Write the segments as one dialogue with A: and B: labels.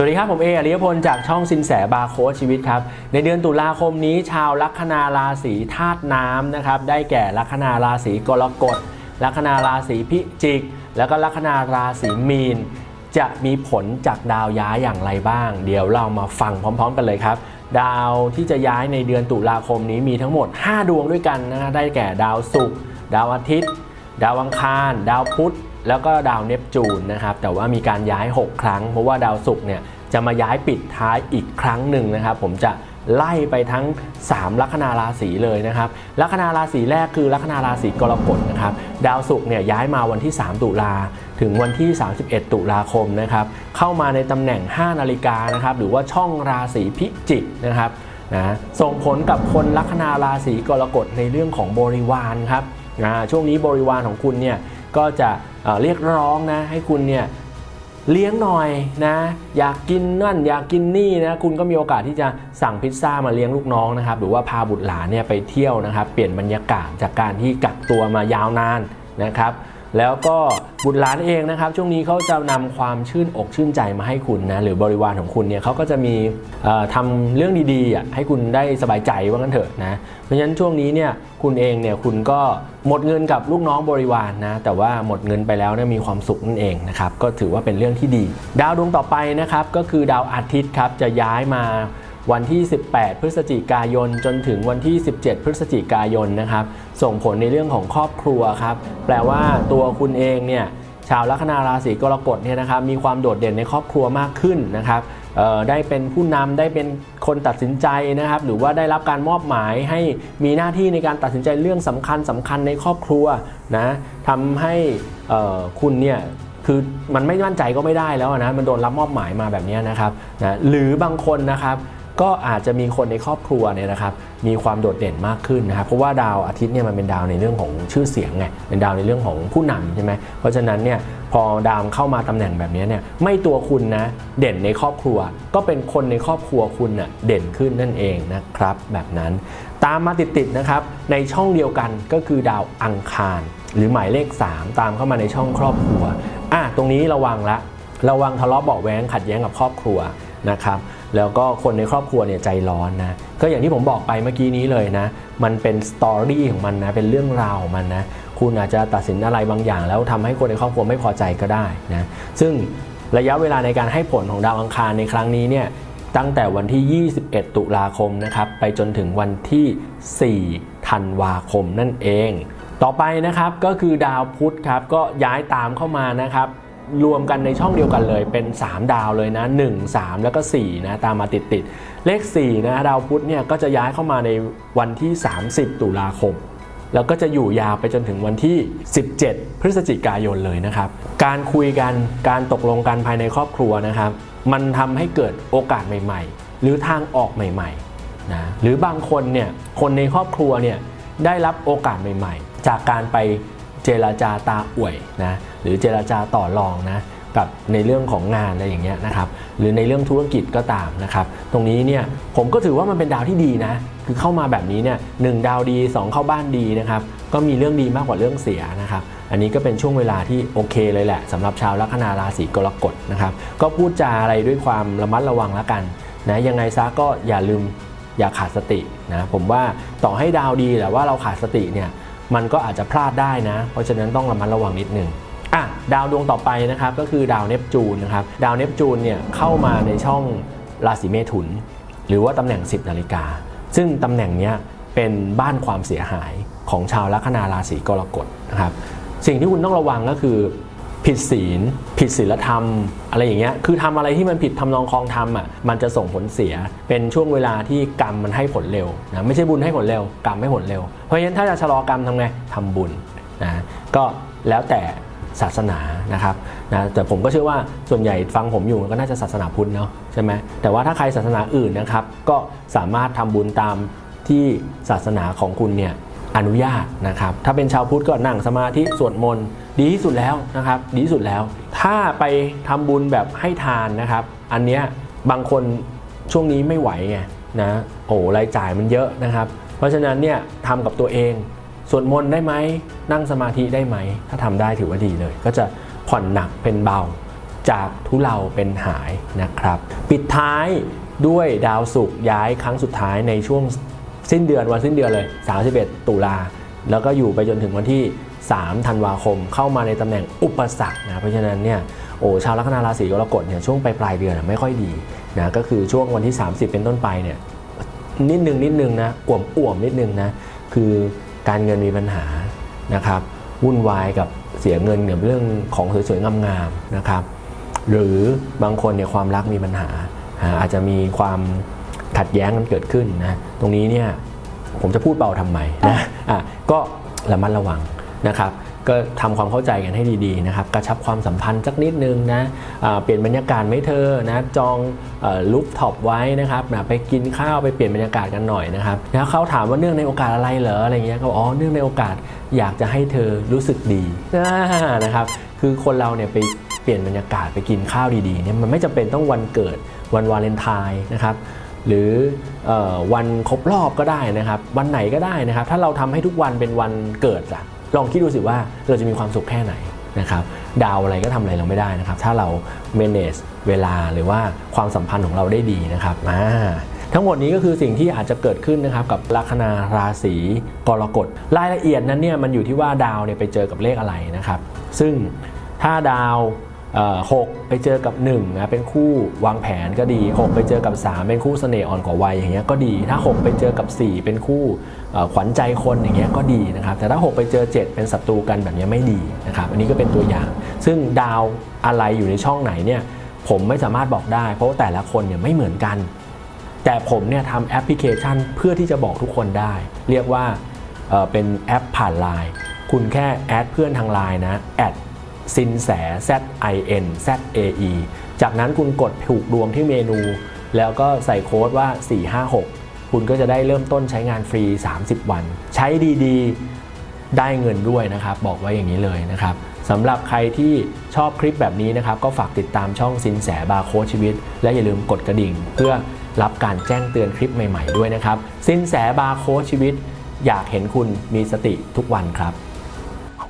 A: สวัสดีครับ ผมเออริยพลจากช่องสินแสบาร์โค้ชชีวิตครับ ในเดือนตุลาคมนี้ชาวลัคนาราศีธาตุน้ำนะครับ ได้แก่ลัคนาราศีกรกฎลัคนาราศีพิจิก แล้วก็ลัคนาราศีมีน จะมีผลจากดาวย้ายอย่างไรบ้าง เดี๋ยวเรามาฟังพร้อม ๆ กันเลยครับ ดาวที่จะย้ายในเดือนตุลาคมนี้มีทั้งหมด 5 ดวงด้วยกันนะฮะได้แก่ดาวศุกร์ดาวอาทิตย์ ดาวอังคาร ดาวพุธ แล้วก็ดาวเนปจูนนะครับแต่ว่ามีการย้าย 6 ครั้ง เพราะว่าดาวศุกร์เนี่ยจะมาย้ายปิดท้ายอีกครั้งหนึ่งนะครับ ผมจะไล่ไปทั้ง 3 ลัคนาราศีเลยนะครับลัคนาราศีแรกคือลัคนาราศีกรกฎนะครับดาวศุกร์เนี่ยย้ายมาวันที่ 3 ตุลาถึงวันที่ 31 ตุลาคมนะครับเข้ามาในตำแหน่ง 5 นาฬิกานะครับหรือว่าช่องราศีพิจิกนะครับนะส่งผลกับคนลัคนาราศีกรกฎในเรื่องของบริวารครับช่วงนี้บริวารของคุณเนี่ย ก็จะเเรียกร้องนะให้คุณเนี่ยเลี้ยงหน่อยนะ อยากกินนั่นอยากกินนี่นะคุณก็มีโอกาสที่จะสั่งพิซซ่ามาเลี้ยงลูกน้องนะครับ หรือว่าพาบุตรหลานเนี่ยไปเที่ยวนะครับ เปลี่ยนบรรยากาศจากการที่กักตัวมายาวนานนะครับ แล้วก็ บุตรหลานเองนะครับ ช่วงนี้เขาจะนำความชื่นอกชื่นใจมาให้คุณนะหรือบริวารของคุณเนี่ยเขาก็จะมีเอ่อทำเรื่องดีๆให้คุณได้สบายใจว่างั้นเถอะนะเพราะฉะนั้นช่วงนี้เนี่ยคุณเองเนี่ยคุณก็หมดเงินกับลูกน้องบริวารนะแต่ว่าหมดเงินไปแล้วเนี่ยมีความสุขนั่นเองนะครับก็ถือว่าเป็นเรื่องที่ดี ดาวดวงต่อไปนะครับก็คือดาวอาทิตย์ครับจะย้ายมา วันที่ 18 พฤศจิกายน จนถึงวันที่ 17 พฤศจิกายนนะครับ ส่งผลในเรื่องของครอบครัวครับ แปลว่าตัวคุณเองเนี่ยชาวลัคนาราศีกรกฎเนี่ยนะครับมีความโดดเด่นในครอบครัวมากขึ้นนะครับได้เป็นผู้นำได้เป็นคนตัดสินใจนะครับ หรือว่าได้รับการมอบหมายให้มีหน้าที่ในการตัดสินใจเรื่องสำคัญสำคัญในครอบครัวนะทำให้คุณเนี่ยคือมันไม่มั่นใจก็ไม่ได้แล้วนะมันโดนรับมอบหมายมาแบบนี้นะครับนะหรือบางคนนะครับ ก็อาจจะมีคนในครอบครัวเนี่ยนะครับมีความโดดเด่นมากขึ้นนะครับเพราะว่าดาวอาทิตย์เนี่ยมันเป็นดาวในเรื่องของชื่อเสียงไงเป็นดาวในเรื่องของผู้นำใช่ไหมเพราะฉะนั้นเนี่ยพอดาวเข้ามาตำแหน่งแบบนี้เนี่ยไม่ตัวคุณนะเด่นในครอบครัว ก็เป็นคนในครอบครัวคุณน่ะเด่นขึ้นนั่นเองนะครับแบบนั้น ตามมาติดๆนะครับในช่องเดียวกันก็คือดาวอังคาร หรือหมายเลข 3 ตามเข้ามาในช่องครอบครัวอะตรงนี้ระวังละระวังทะเลาะเบาะแว้งขัดแย้งกับครอบครัวนะครับ แล้วก็คนในครอบครัวเนี่ยใจร้อนนะก็อย่างที่ผมบอกไปเมื่อกี้นี้เลยนะ มันเป็นสตอรี่ของมันนะเป็นเรื่องราวของมันนะคุณอาจจะตัดสินอะไรบางอย่าง แล้วทำให้คนในครอบครัวไม่พอใจก็ได้นะซึ่งระยะเวลาในการให้ผลของดาวอังคารในครั้งนี้เนี่ยตั้งแต่วันที่ 21 ตุลาคมนะครับไปจนถึงวันที่ 4 ธันวาคมนั่นเอง ต่อไปนะครับก็คือดาวพุธครับก็ย้ายตามเข้ามานะครับ รวมกันในช่องเดียวกันเลยเป็น 3 ดาวเลยนะ 1 3 แล้วก็4นะตามมาติดติดเลข4นะดาวพุธเนี่ยก็จะย้ายเข้ามาในวันที่ 30 ตุลาคม แล้วก็จะอยู่ยาวไปจนถึงวันที่ 17 พฤศจิกายนเลยนะครับ การคุยกันการตกลงกันภายในครอบครัวนะครับ มันทำให้เกิดโอกาสใหม่ ๆ หรือทางออกใหม่ๆนะหรือบางคนเนี่ยคนในครอบครัวเนี่ยได้รับโอกาสใหม่ ๆ จากการไป จราจาตาอวยนะหรือเจราจาต่อรองนะกับในเรื่องของงานอะไรอย่างเงี้ยนะครับหรือในเรื่องธุรกิจก็ตามนะครับตรงนี้เนี่ยผมก็ถือว่ามันเป็นดาวที่ดีนะคือเข้ามาแบบนี้เนี่ยหนึ่งดาวดี 2 เข้าบ้านดีนะครับก็มีเรื่องดีมากกว่าเรื่องเสียนะครับอันนี้ก็เป็นช่วงเวลาที่โอเคเลยแหละสำหรับชาวลัคนาราศีกรกฎนะครับก็พูดจาอะไรด้วยความระมัดระวังแล้วกันนะยังไงซะก็อย่าลืมอย่าขาดสตินะผมว่าต่อให้ดาวดีแต่ว่าเราขาดสติเนี่ย มันก็อาจจะพลาดได้นะ เพราะฉะนั้นต้องระมัดระวังนิดนึงอะดาวดวงต่อไปนะครับก็คือดาวเนปจูนนะครับดาวเนปจูนเนี่ยเข้ามาในช่องราศีเมถุน หรือว่าตำแหน่ง 10นาฬิกาซึ่งตำแหน่งเนี้ยเป็นบ้านความเสียหายของชาวลัคนาราศีกรกฎนะครับสิ่งที่คุณต้องระวังก็คือ ผิดศีล ผิดศีลธรรม อะไรอย่างเงี้ย คือทำอะไรที่มันผิดทำนองคลองธรรมอะ มันจะส่งผลเสีย เป็นช่วงเวลาที่กรรมมันให้ผลเร็วนะ ไม่ใช่บุญให้ผลเร็ว กรรมให้ผลเร็ว เพราะฉะนั้นถ้าจะชะลอกรรมทำไงทำบุญนะ ก็แล้วแต่ศาสนานะครับนะแต่ผมก็เชื่อว่าส่วนใหญ่ฟังผมอยู่ก็น่าจะศาสนาพุทธเนาะใช่ไหมแต่ว่าถ้าใครศาสนาอื่นนะครับ ก็สามารถทำบุญตามที่ศาสนาของคุณเนี่ย อนุญาตนะครับ ถ้าเป็นชาวพุทธก็นั่งสมาธิสวดมนต์ดีที่สุดแล้วนะครับ ดีที่สุดแล้ว ถ้าไปทำบุญแบบให้ทานนะครับ อันเนี้ยบางคนช่วงนี้ไม่ไหวไงนะโอ้รายจ่ายมันเยอะนะครับ เพราะฉะนั้นเนี่ยทำกับตัวเองสวดมนต์ได้ไหมนั่งสมาธิได้ไหม ถ้าทำได้ถือว่าดีเลย ก็จะผ่อนหนักเป็นเบาจากทุเลาเป็นหายนะครับ ปิดท้ายด้วยดาวศุกร์ย้ายครั้งสุดท้ายในช่วง สิ้นเดือนวันสิ้นเดือนเลย 31 ตุลา แล้วก็อยู่ไปจนถึงวันที่ 3 ธันวาคม เข้ามาในตำแหน่งอุปสรรคนะ เพราะฉะนั้นเนี่ยโอ้ชาวลัคนาราศีกรกฎเนี่ยช่วงปลายปลายเดือนไม่ค่อยดีนะก็คือช่วงวันที่ 30 เป็นต้นไปเนี่ยนิดนึงนิดนึงนะอ่วมอ่วมนิดนึงนะคือการเงินมีปัญหานะครับวุ่นวายกับเสียเงินเนี่ยเรื่องของสวยๆงามๆนะครับ หรือบางคนเนี่ยความรักมีปัญหาอาจจะมีความ ขัดแย้งกันเกิดขึ้นนะตรงนี้เนี่ยผมจะพูดเบาทำไมนะอะก็ระมัดระวังนะครับก็ทำความเข้าใจกันให้ดีๆนะครับกระชับความสัมพันธ์สักนิดนึงนะอ่าเปลี่ยนบรรยากาศไหม่เธอนะจองลุฟท็อปไว้นะครับนะไปกินข้าวไปเปลี่ยนบรรยากาศกันหน่อยนะครับแล้วเขาถามว่าเนื่องในโอกาสอะไรเหรออะไรเงี้ยก็บอกอ๋อเนื่องในโอกาสอยากจะให้เธอรู้สึกดีอ่านะครับคือคนเราเนี่ยไปเปลี่ยนบรรยากาศไปกินข้าวดีๆเนี่ยมันไม่จำเป็นต้องวันเกิดวันวาเลนไทน์นะครับ หรือออวันครบรอบก็ได้นะครับ วันไหนก็ได้นะครับ ถ้าเราทำให้ทุกวันเป็นวันเกิดอะลองคิดดูสิว่าเราจะมีความสุขแค่ไหนนะครับดาวอะไรก็ทำอะไรเราไม่ได้นะครับ ถ้าเรา manage เวลาหรือว่าความสัมพันธ์ของเราได้ดีนะครับอ่าทั้งหมดนี้ก็คือสิ่งที่อาจจะเกิดขึ้นนะครับกับลัคนาราศีกรกฎรายละเอียดนั้นเนี่ยมันอยู่ที่ว่าดาวเนี่ยไปเจอกับเลขอะไรนะครับ ซึ่งถ้าดาว หกไปเจอกับ1นะเป็นคู่วางแผนก็ดี 6 ไปเจอกับ 3 เป็นคู่เสน่ห์อ่อนกว่าวัยอย่างเงี้ยก็ดี ถ้า 6 ไปเจอกับ 4 เป็นคู่ขวัญใจคนอย่างเงี้ยก็ดีนะครับแต่ถ้า 6 ไปเจอ 7 เป็นศัตรูกันแบบเนี้ยไม่ดีนะครับอันนี้ก็เป็นตัวอย่าง ซึ่งดาวอะไรอยู่ในช่องไหนเนี่ยผมไม่สามารถบอกได้ เพราะว่าแต่ละคนเนี่ยไม่เหมือนกัน แต่ผมเนี่ยทำแอปพลิเคชันเพื่อที่จะบอกทุกคนได้ เรียกว่าเเป็นแอปผ่านไลน์คุณแค่แอดเพื่อนทางไลน์นะแอด สินแส Z I N Z A E จากนั้นคุณกดผูกรวมที่เมนู แล้วก็ใส่โค้ดว่า 456 คุณก็จะได้เริ่มต้นใช้งานฟรี 30 วัน ใช้ดีๆ ได้เงินด้วยนะครับ บอกไว้อย่างนี้เลยนะครับสำหรับใครที่ชอบคลิปแบบนี้นะครับ ก็ฝากติดตามช่องสินแสบาโค้ชีวิต และอย่าลืมกดกระดิ่ง เพื่อรับการแจ้งเตือนคลิปใหม่ ๆ ด้วยนะครับ สินแสบาโค้ชีวิต อยากเห็นคุณมีสติทุกวันครับ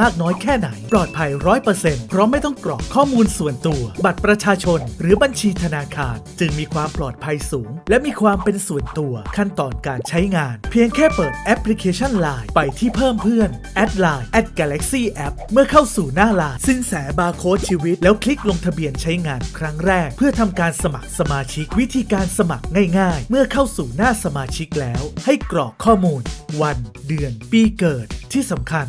B: มากน้อยแค่ไหน ปลอดภัยร้อยเปอร์เซ็นต์เพราะไม่ต้องกรอกข้อมูลส่วนตัว บัตรประชาชน หรือบัญชีธนาคาร จึงมีความปลอดภัยสูง และมีความเป็นส่วนตัว ขั้นตอนการใช้งาน เพียงแค่เปิดแอปพลิเคชัน Line ไปที่เพิ่มเพื่อนแอดไลน์แอด Galaxy App เมื่อเข้าสู่หน้า Line สินแสบาร์โค้ดชีวิต แล้วคลิกลงทะเบียนใช้งานครั้งแรก เพื่อทำการสมัครสมาชิกวิธีการสมัครง่าย ๆ เมื่อเข้าสู่หน้าสมาชิกแล้ว ให้กรอกข้อมูล วัน เดือน ปีเกิดที่สำคัญ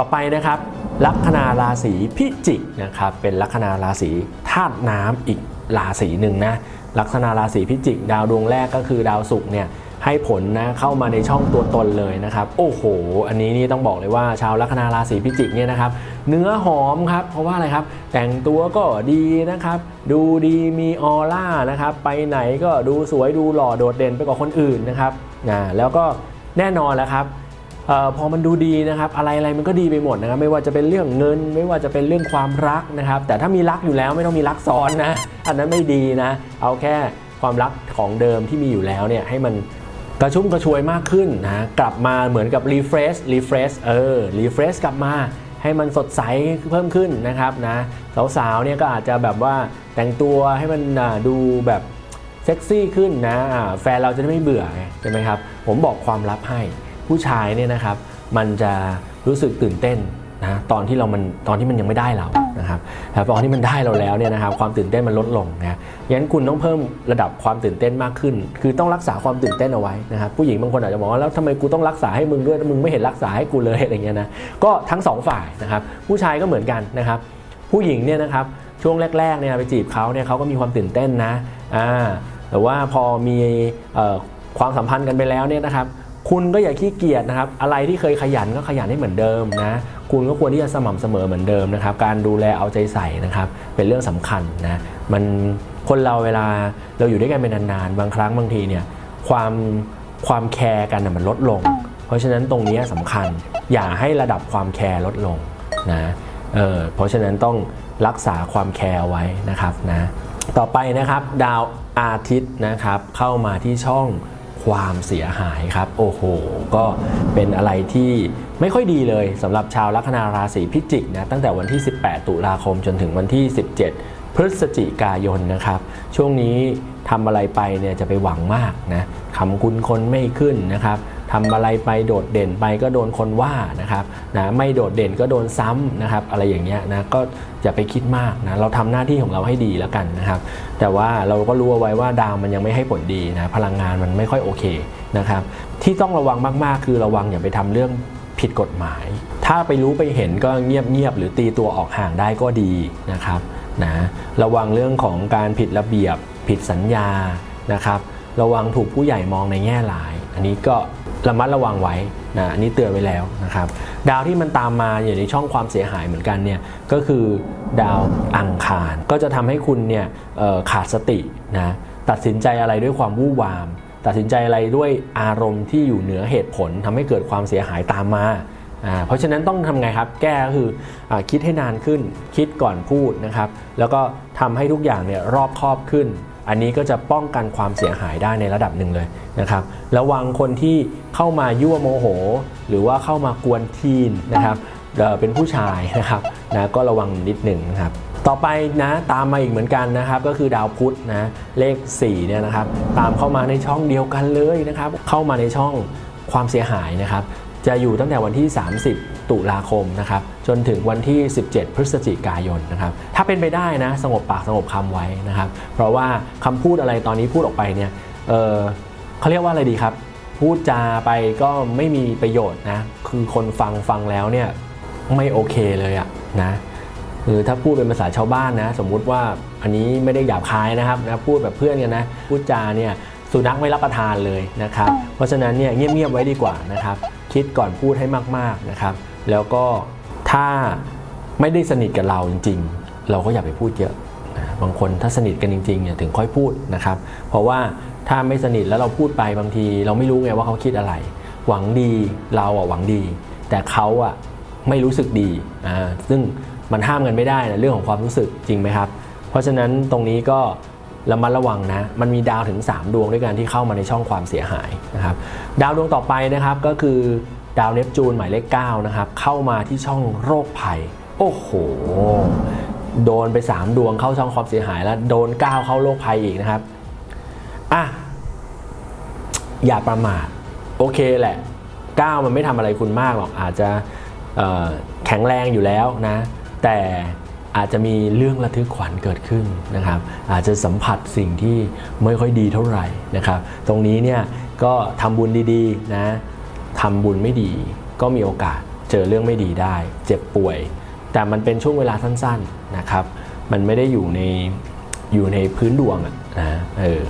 A: ต่อไปนะครับ ลัคนาราศีพิจิกนะครับเป็นลัคนาราศีธาตุน้ำอีกราศีหนึ่งนะลัคนาราศีพิจิก ดาวดวงแรกก็คือดาวศุกร์เนี่ยให้ผลนะเข้ามาในช่องตัวตนเลยนะครับ โอ้โห อันนี้นี่ต้องบอกเลยว่าชาวลัคนาราศีพิจิกเนี่ยนะครับ เนื้อหอมครับ เพราะว่าอะไรครับ แต่งตัวก็ดีนะครับ ดูดีมีออร่านะครับ ไปไหนก็ดูสวยดูหล่อโดดเด่นไปกว่าคนอื่นนะครับอ่าแล้วก็แน่นอนแล้วครับ พอมันดูดีนะครับอะไรอะไรมันก็ดีไปหมดนะครับไม่ว่าจะเป็นเรื่องเงิน ไม่ว่าจะเป็นเรื่องความรักนะครับ แต่ถ้ามีรักอยู่แล้วไม่ต้องมีรักซ้อนนะอันนั้นไม่ดีนะ เอาแค่ความรักของเดิมที่มีอยู่แล้วเนี่ยให้มันกระชุ่มกระชวยมากขึ้นนะกลับมาเหมือนกับรีเฟรชรีเฟรชเออรีเฟรชกลับมาให้มันสดใสเพิ่มขึ้นนะครับนะสาวๆเนี่ยก็อาจจะแบบว่าแต่งตัวให้มันดูแบบเซ็กซี่ขึ้นนะแฟนเราจะได้ไม่เบื่อใช่ไหมครับ ผมบอกความลับให้ ผู้ชายเนี่ยนะครับมันจะรู้สึกตื่นเต้นนะตอนที่เรามันตอนที่มันยังไม่ได้เรานะครับแต่ตอนที่มันได้เราแล้วเนี่ยนะครับความตื่นเต้นมันลดลงนะงั้นคุณต้องเพิ่มระดับความตื่นเต้นมากขึ้น คือต้องรักษาความตื่นเต้นเอาไว้นะครับผู้หญิงบางคนอาจจะบอกว่าแล้วทำไมกูต้องรักษาให้มึงด้วยมึงไม่เห็นรักษาให้กูเลยอะไรเงี้ยนะก็ทั้งสองฝ่ายนะครับผู้ชายก็เหมือนกันนะครับผู้หญิงเนี่ยนะครับช่วงแรกๆเนี่ยไปจีบเขาเนี่ยเขาก็มีความตื่นเต้นนะอ่าแต่ว่าพอมีเอ่อความสัมพันธ์กันไปแล้วเนี่ยนะครับ คุณก็อย่าขี้เกียจนะครับ อะไรที่เคยขยันก็ขยันให้เหมือนเดิมนะ คุณก็ควรที่จะสม่ำเสมอเหมือนเดิมนะครับ การดูแลเอาใจใส่นะครับ เป็นเรื่องสำคัญนะ มันคนเราเวลาเราอยู่ด้วยกันเป็นนานๆ บางครั้งบางทีเนี่ยความความแคร์กันนะมันลดลง เพราะฉะนั้นตรงนี้สำคัญ อย่าให้ระดับความแคร์ลดลงนะเออเพราะฉะนั้นต้องรักษาความแคร์ไว้นะครับนะ ต่อไปนะครับดาวอาทิตย์นะครับเข้ามาที่ช่อง ความเสียหายครับ โอ้โห ก็เป็นอะไรที่ไม่ค่อยดีเลยสำหรับชาวลัคนาราศีพิจิกนะตั้งแต่วันที่ 18 ตุลาคมจนถึงวันที่ 17 พฤศจิกายนนะครับ ช่วงนี้ทำอะไรไปเนี่ยจะไปหวังมากนะคำคุณคนไม่ขึ้นนะครับ ทำอะไรไปโดดเด่นไปก็โดนคนว่านะครับนะไม่โดดเด่นก็โดนซ้ำนะครับอะไรอย่างเงี้ยนะก็อย่าไปคิดมากนะเราทำหน้าที่ของเราให้ดีแล้วกันนะครับแต่ว่าเราก็รู้เอาไว้ว่าดาวมันยังไม่ให้ผลดีนะพลังงานมันไม่ค่อยโอเคนะครับที่ต้องระวังมากๆ คือระวังอย่าไปทำเรื่องผิดกฎหมาย ถ้าไปรู้ไปเห็นก็เงียบๆหรือตีตัวออกห่างได้ก็ดีนะครับนะระวังเรื่องของการผิดระเบียบผิดสัญญานะครับระวังถูกผู้ใหญ่มองในแง่หลาย อันนี้ก็ ระมัดระวังไว้นะอันนี้เตือนไว้แล้วนะครับ ดาวที่มันตามมาอยู่ในช่องความเสียหายเหมือนกันเนี่ยก็คือดาวอังคาร ก็จะทำให้คุณเนี่ยขาดสตินะตัดสินใจอะไรด้วยความวู่วาม ตัดสินใจอะไรด้วยอารมณ์ที่อยู่เหนือเหตุผลทำให้เกิดความเสียหายตามมาอ่าเพราะฉะนั้นต้องทำไงครับ แก้ก็คืออคิดให้นานขึ้น คิดก่อนพูดนะครับ แล้วก็ทำให้ทุกอย่างเนี่ยรอบคอบขึ้น อันนี้ก็จะป้องกันความเสียหายได้ในระดับหนึ่งเลยนะครับระวังคนที่เข้ามายั่วโมโห หรือว่าเข้ามากวนทีนนะครับเอ่อเป็นผู้ชายนะครับนะก็ระวังนิดหนึ่งนะครับต่อไปนะตามมาอีกเหมือนกันนะครับก็คือดาวพุธนะเลข4เนี่ยนะครับตามเข้ามาในช่องเดียวกันเลยนะครับเข้ามาในช่องความเสียหายนะครับจะอยู่ตั้งแต่วันที่ 30 ตุลาคมนะครับ จนถึงวันที่ 17 พฤศจิกายนนะครับ ถ้าเป็นไปได้นะสงบปากสงบคำไว้นะครับ เพราะว่าคำพูดอะไรตอนนี้พูดออกไปเนี่ยเออเขาเรียกว่าอะไรดีครับ พูดจาไปก็ไม่มีประโยชน์นะ คือคนฟังฟังแล้วเนี่ยไม่โอเคเลยอะนะคือถ้าพูดเป็นภาษาชาวบ้านนะ สมมุติว่าอันนี้ไม่ได้หยาบคายนะครับนะพูดแบบเพื่อนกันนะพูดจาเนี่ยสุนัขไม่รับประทานเลยนะครับ เพราะฉะนั้นเนี่ยเงียบๆไว้ดีกว่านะครับ คิดก่อนพูดให้มากๆนะครับ แล้วก็ ถ้าไม่ได้สนิทกับเราจริง ๆ เราก็อย่าไปพูดเยอะบางคนถ้าสนิทกันจริงๆเนี่ยถึงค่อยพูดนะครับ เพราะว่าถ้าไม่สนิทแล้วเราพูดไปบางที เราไม่รู้ไงว่าเขาคิดอะไร หวังดีเราอะหวังดี แต่เขาอะไม่รู้สึกดีอ่าซึ่งมันห้ามกันไม่ได้นะเรื่องของความรู้สึกจริงไหมครับ เพราะฉะนั้นตรงนี้ก็ระมัดระวังนะ มันมีดาวถึง 3 ดวงด้วยกันที่เข้ามาในช่องความเสียหายนะครับ ดาวดวงต่อไปนะครับก็คือ ดาวเนปจูนหมายเลข9นะครับเข้ามาที่ช่องโรคภัย โอ้โห โดนไป 3 ดวงเข้าช่องความเสียหายแล้ว โดน 9 เข้าโรคภัยอีกนะครับอะอย่าประมาทโอเคแหละ 9 มันไม่ทำอะไรคุณมากหรอกอาจจะแข็งแรงอยู่แล้วนะ แต่อาจจะมีเรื่องระทึกขวัญเกิดขึ้นนะครับ อาจจะสัมผัสสิ่งที่ไม่ค่อยดีเท่าไหร่นะครับ ตรงนี้เนี่ยก็ทำบุญดีๆนะ ทำบุญไม่ดี ก็มีโอกาสเจอเรื่องไม่ดีได้ เจ็บป่วย แต่มันเป็นช่วงเวลาสั้นๆนะครับ มันไม่ได้อยู่ในอยู่ในพื้นดวงอะนะเออ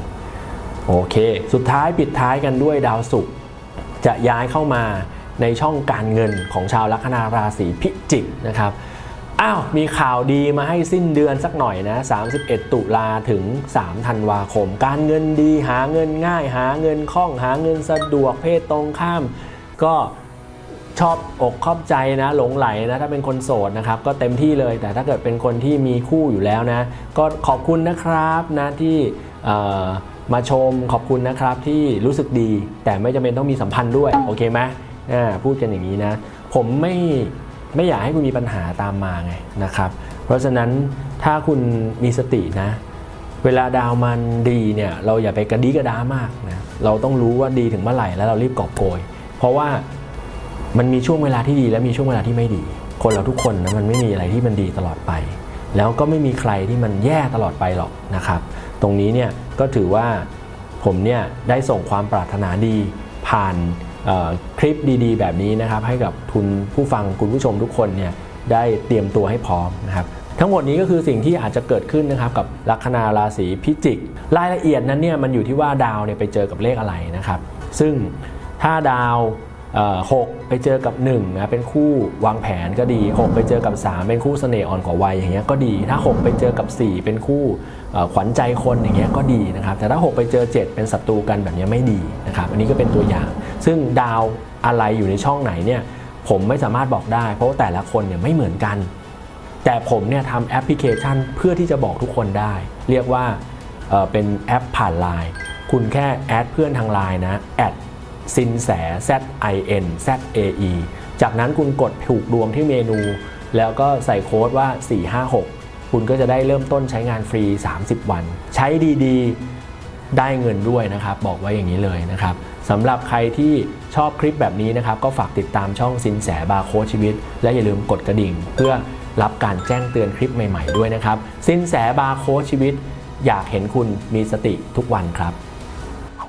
A: โอเค สุดท้ายปิดท้ายกันด้วยดาวศุกร์จะย้ายเข้ามาในช่องการเงินของชาวลัคนาราศีพิจิกนะครับอ้าวมีข่าวดีมาให้สิ้นเดือนสักหน่อยนะ 31 ตุลาถึง 3 ธันวาคม การเงินดีหาเงินง่าย หาเงินคล่องหาเงินสะดวกเพศตรงข้าม ก็ชอบอกชอบใจนะหลงไหลนะถ้าเป็นคนโสดนะครับก็เต็มที่เลย แต่ถ้าเกิดเป็นคนที่มีคู่อยู่แล้วนะ ก็ขอบคุณนะครับนะที่มาชมขอบคุณนะครับที่รู้สึกดี แต่ไม่จำเป็นต้องมีสัมพันธ์ด้วยโอเคไหมอ่พูดกันอย่างนี้นะ ผมไม่ไม่อยากให้คุณมีปัญหาตามมาไงนะครับ เพราะฉะนั้นถ้าคุณมีสตินะ เวลาดาวมันดีเนี่ยเราอย่าไปกระดีกระดามากนะเราต้องรู้ว่าดีถึงเมื่อไหร่แล้วเรารีบกอบโกย เพราะว่ามันมีช่วงเวลาที่ดี และมีช่วงเวลาที่ไม่ดี คนเราทุกคนนะมันไม่มีอะไรที่มันดีตลอดไป แล้วก็ไม่มีใครที่มันแย่ตลอดไปหรอกนะครับ ตรงนี้เนี่ยก็ถือว่าผมเนี่ยได้ส่งความปรารถนาดีผ่านคลิปดีๆ แบบนี้นะครับให้กับทุนผู้ฟังคุณผู้ชมทุกคนเนี่ยได้เตรียมตัวให้พร้อมนะครับทั้งหมดนี้ก็คือสิ่งที่อาจจะเกิดขึ้นนะครับกับลัคนาราศีพิจิก รายละเอียดนั้นเนี่ยมันอยู่ที่ว่าดาวเนี่ยไปเจอกับเลขอะไรนะครับ ซึ่ง ถ้าดาวหกไปเจอกับ1นะเป็นคู่วางแผนก็ดี 6 ไปเจอกับ 3 เป็นคู่เสน่ห์อ่อนกว่าวัยอย่างเงี้ยก็ดี ถ้า 6 ไปเจอกับ 4 เป็นคู่ขวัญใจคนอย่างเงี้ยก็ดีนะครับแต่ถ้า 6 ไปเจอ 7 เป็นศัตรูกันแบบเนี้ยไม่ดีนะครับอันนี้ก็เป็นตัวอย่าง ซึ่งดาวอะไรอยู่ในช่องไหนเนี่ยผมไม่สามารถบอกได้ เพราะว่าแต่ละคนเนี่ยไม่เหมือนกัน แต่ผมเนี่ยทำแอปพลิเคชันเพื่อที่จะบอกทุกคนได้ เรียกว่าเเป็นแอปผ่านไลน์คุณแค่แอดเพื่อนทางไลน์นะแอด สินแส Z I N Z A E จากนั้นคุณกดผูกดวงที่เมนู แล้วก็ใส่โค้ดว่า 456 คุณก็จะได้เริ่มต้นใช้งานฟรี 30 วัน ใช้ดีๆ ได้เงินด้วยนะครับ บอกไว้อย่างนี้เลยนะครับสำหรับใครที่ชอบคลิปแบบนี้นะครับ ก็ฝากติดตามช่องสินแสบาร์โค้ดชีวิต และอย่าลืมกดกระดิ่ง เพื่อรับการแจ้งเตือนคลิปใหม่ ๆ ด้วยนะครับ สินแสบาร์โค้ดชีวิต อยากเห็นคุณมีสติทุกวันครับ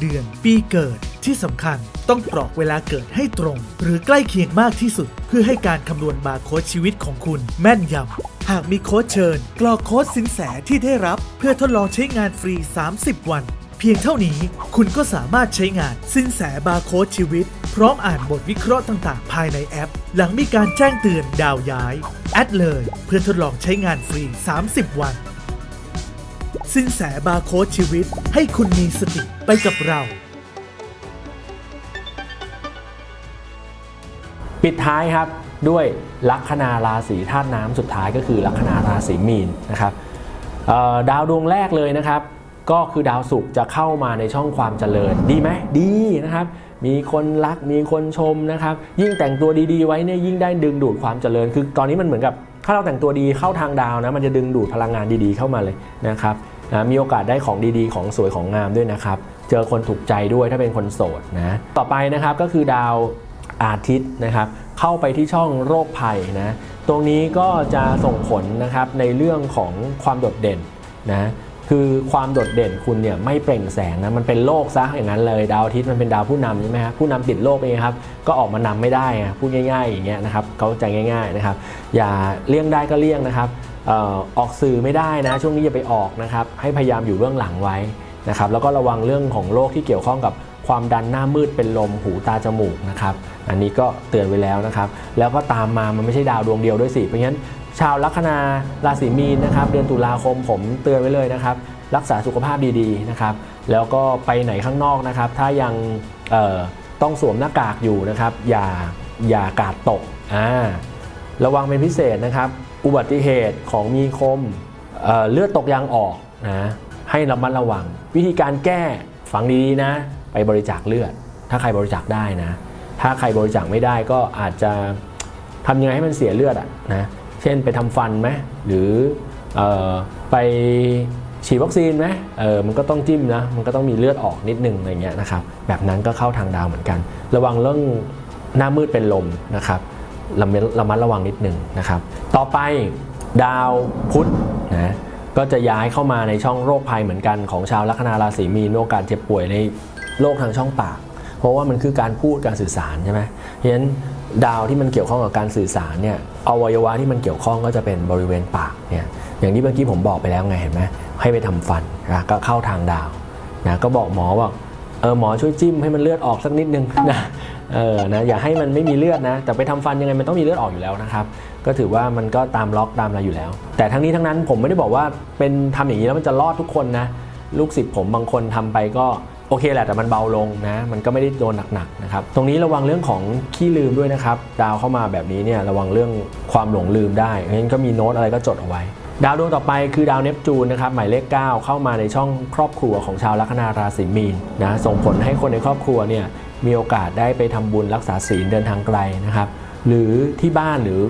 B: เดือน ปีเกิดที่สำคัญต้องกรอกเวลาเกิดให้ตรง หรือใกล้เคียงมากที่สุด เพื่อให้การคำนวณบาร์โค้ดชีวิตของคุณแม่นยำหากมีโค้ดเชิญ กรอกโค้ดสินแสที่ได้รับ เพื่อทดลองใช้งานฟรี 30 วัน เพียงเท่านี้คุณก็สามารถใช้งานสินแสบาร์โค้ดชีวิต พร้อมอ่านบทวิเคราะห์ต่าง ๆ ภายในแอป หลังมีการแจ้งเตือนดาวย้าย แอดเลย เพื่อทดลองใช้งานฟรี 30 วัน สินแสบาร์โค้ดชีวิตให้คุณมีสติไปกับเรา
A: ปิดท้ายครับด้วยลัคนาราศีธาตุน้ำสุดท้ายก็คือลัคนาราศีมีนนะครับดาวดวงแรกเลยนะครับ ก็คือดาวศุกร์จะเข้ามาในช่องความเจริญ ดีไหมดีนะครับ มีคนรักมีคนชมนะครับ ยิ่งแต่งตัวดีๆไว้เนี่ยยิ่งได้ดึงดูดความเจริญ คือตอนนี้มันเหมือนกับถ้าเราแต่งตัวดีเข้าทางดาวนะมันจะดึงดูดพลังงานดีๆเข้ามาเลยนะครับ นะมีโอกาสได้ของดีๆ ของสวยของงามด้วยนะครับ เจอคนถูกใจด้วยถ้าเป็นคนโสดนะ ต่อไปนะครับก็คือดาวอาทิตย์นะครับ เข้าไปที่ช่องโรคภัยนะ ตรงนี้ก็จะส่งผลนะครับในเรื่องของความโดดเด่นนะคือความโดดเด่นคุณเนี่ยไม่เปล่งแสงนะมันเป็นโลกซะอย่างนั้นเลยดาวอาทิตย์มันเป็นดาวผู้นำใช่ไหมครับผู้นำติดโลกเองครับก็ออกมานำไม่ได้พูดง่าย ๆ อย่างเงี้ยนะครับเขาใจง่าย ๆนะครับ อย่าเลี่ยงได้ก็เลี่ยงนะครับ ออกสื่อไม่ได้นะ ช่วงนี้อย่าไปออกนะครับ ให้พยายามอยู่เบื้องหลังไว้นะครับ แล้วก็ระวังเรื่องของโรคที่เกี่ยวข้องกับความดันหน้ามืดเป็นลมหูตาจมูกนะครับ อันนี้ก็เตือนไว้แล้วนะครับ แล้วก็ตามมามันไม่ใช่ดาวดวงเดียวด้วยสิ เพราะงั้นชาวลัคนาราศีมีนนะครับ เดือนตุลาคมผมเตือนไว้เลยนะครับ รักษาสุขภาพดีๆนะครับ แล้วก็ไปไหนข้างนอกนะครับ ถ้ายังต้องสวมหน้ากากอยู่นะครับ อย่าอย่ากาดตกอ่าระวังเป็นพิเศษนะครับ อุบัติเหตุของมีคมเเลือดตกยางออกนะให้ระมัดระวัง วิธีการแก้ฟังดีๆนะ ไปบริจาคเลือด ถ้าใครบริจาคได้นะ ถ้าใครบริจาคไม่ได้ก็อาจจะทำยังไงให้มันเสียเลือดอะนะเช่นไปทำฟันไหมหรือออไปฉีดวัคซีนไหมเออมันก็ต้องจิ้มนะ มันก็ต้องมีเลือดออกนิดนึงอะไรเงี้ยนะครับ แบบนั้นก็เข้าทางดาวเหมือนกัน ระวังเรื่องหน้ามืดเป็นลมนะครับ ระมัดระมัดระวังนิดหนึ่งนะครับ ต่อไปดาวพุธนะก็จะย้ายเข้ามาในช่องโรคภัยเหมือนกันของชาวลัคนาราศีมีนโอกาสเจ็บป่วยในโรคทางช่องปาก เพราะว่ามันคือการพูดการสื่อสารใช่ไหมเพราะฉะนั้นดาวที่มันเกี่ยวข้องกับการสื่อสารเนี่ยอวัยวะที่มันเกี่ยวข้องก็จะเป็นบริเวณปากเนี่ยอย่างที่เมื่อกี้ผมบอกไปแล้วไงเห็นไหมให้ไปทำฟันนะก็เข้าทางดาวนะก็บอกหมอว่าเออหมอช่วยจิ้มให้มันเลือดออกสักนิดนึงนะ เออนะอย่าให้มันไม่มีเลือดนะ แต่ไปทำฟันยังไงมันต้องมีเลือดออกอยู่แล้วนะครับ ก็ถือว่ามันก็ตามล็อกตามอะไรอยู่แล้ว แต่ทั้งนี้ทั้งนั้นผมไม่ได้บอกว่าเป็นทำอย่างนี้แล้วมันจะรอดทุกคนนะ ลูกศิษย์ผมบางคนทำไปก็โอเคแหละแต่มันเบาลงนะมันก็ไม่ได้โดนหนักๆนะครับตรงนี้ระวังเรื่องของขี้ลืมด้วยนะครับ ดาวเข้ามาแบบนี้เนี่ยระวังเรื่องความหลงลืมได้งั้นก็มีโน้ตอะไรก็จดเอาไว้ ดาวดวงต่อไปคือดาวเนปจูนนะครับหมายเลข 9 เข้ามาในช่องครอบครัวของชาวลัคนาราศีมีนนะส่งผลให้คนในครอบครัวเนี่ยมีโอกาสได้ไปทำบุญรักษาศีลเดินทางไกลนะครับหรือที่บ้านหรือ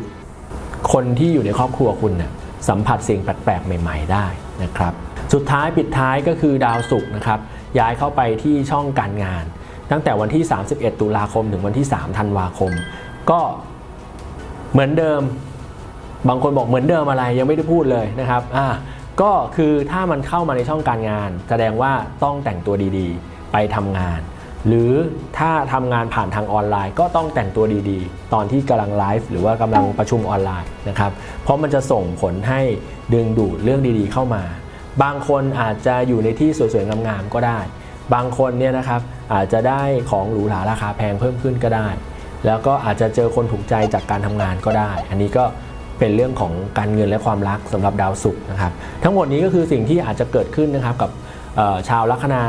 A: คนที่อยู่ในครอบครัวคุณเนี่ยสัมผัสสิ่งแปลกๆใหม่ ๆ ได้นะครับสุดท้ายปิดท้ายก็คือดาวศุกร์นะครับย้ายเข้าไปที่ช่องการงาน ตั้งแต่วันที่ 31 ตุลาคมถึงวันที่ 3 ธันวาคม ก็เหมือนเดิม บางคนบอกเหมือนเดิมอะไรยังไม่ได้พูดเลยนะครับอ่าก็คือถ้ามันเข้ามาในช่องการงาน แสดงว่าต้องแต่งตัวดีๆ ไปทำงาน หรือถ้าทำงานผ่านทางออนไลน์ ก็ต้องแต่งตัวดีๆ ตอนที่กำลังไลฟ์หรือว่ากำลังประชุมออนไลน์นะครับ เพราะมันจะส่งผลให้ดึงดูดเรื่องดีๆเข้ามา บางคนอาจจะอยู่ในที่สวยๆงามๆก็ได้ บางคนเนี่ยนะครับอาจจะได้ของหรูหราราคาแพงเพิ่มขึ้นก็ได้ แล้วก็อาจจะเจอคนถูกใจจากการทำงานก็ได้ อันนี้ก็ เป็นเรื่องของการเงินและความรักสำหรับดาวศุกร์นะครับ ทั้งหมดนี้ก็คือสิ่งที่อาจจะเกิดขึ้นนะครับกับชาวลัคนา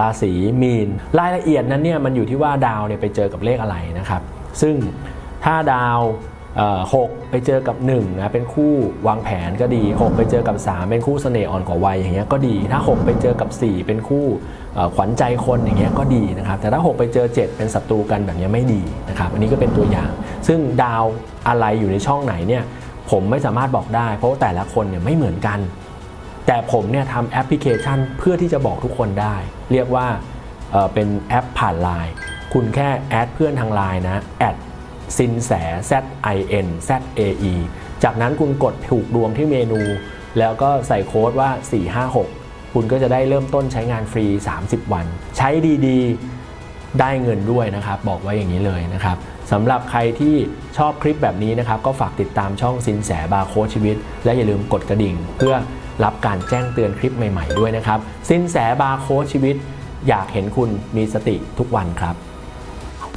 A: ราศีมีน รายละเอียดนั้นเนี่ยมันอยู่ที่ว่าดาวเนี่ยไปเจอกับเลขอะไรนะครับ ซึ่งถ้าดาว หกไปเจอกับ1นะเป็นคู่วางแผนก็ดี 6 ไปเจอกับ 3 เป็นคู่เสน่ห์อ่อนกว่าวัยอย่างเงี้ยก็ดี ถ้า 6 ไปเจอกับ 4 เป็นคู่ขวัญใจคนอย่างเงี้ยก็ดีนะครับแต่ถ้า 6 ไปเจอ 7 เป็นศัตรูกันแบบเนี้ยไม่ดีนะครับอันนี้ก็เป็นตัวอย่าง ซึ่งดาวอะไรอยู่ในช่องไหนเนี่ยผมไม่สามารถบอกได้ เพราะว่าแต่ละคนเนี่ยไม่เหมือนกัน แต่ผมเนี่ยทำแอปพลิเคชันเพื่อที่จะบอกทุกคนได้ เรียกว่าเเป็นแอปผ่านไลน์คุณแค่แอดเพื่อนทางไลน์นะแอด สินแส Z I N Z A E จากนั้นคุณกดถูกดวงที่เมนู แล้วก็ใส่โค้ดว่า 456 คุณก็จะได้เริ่มต้นใช้งานฟรี 30 วัน ใช้ดีๆ ได้เงินด้วยนะครับ บอกไว้อย่างนี้เลยนะครับสำหรับใครที่ชอบคลิปแบบนี้นะครับ ก็ฝากติดตามช่องสินแสบาร์โค้ชชีวิต และอย่าลืมกดกระดิ่ง เพื่อรับการแจ้งเตือนคลิปใหม่ ๆ ด้วยนะครับ สินแสบาร์โค้ชชีวิต อยากเห็นคุณมีสติทุกวันครับ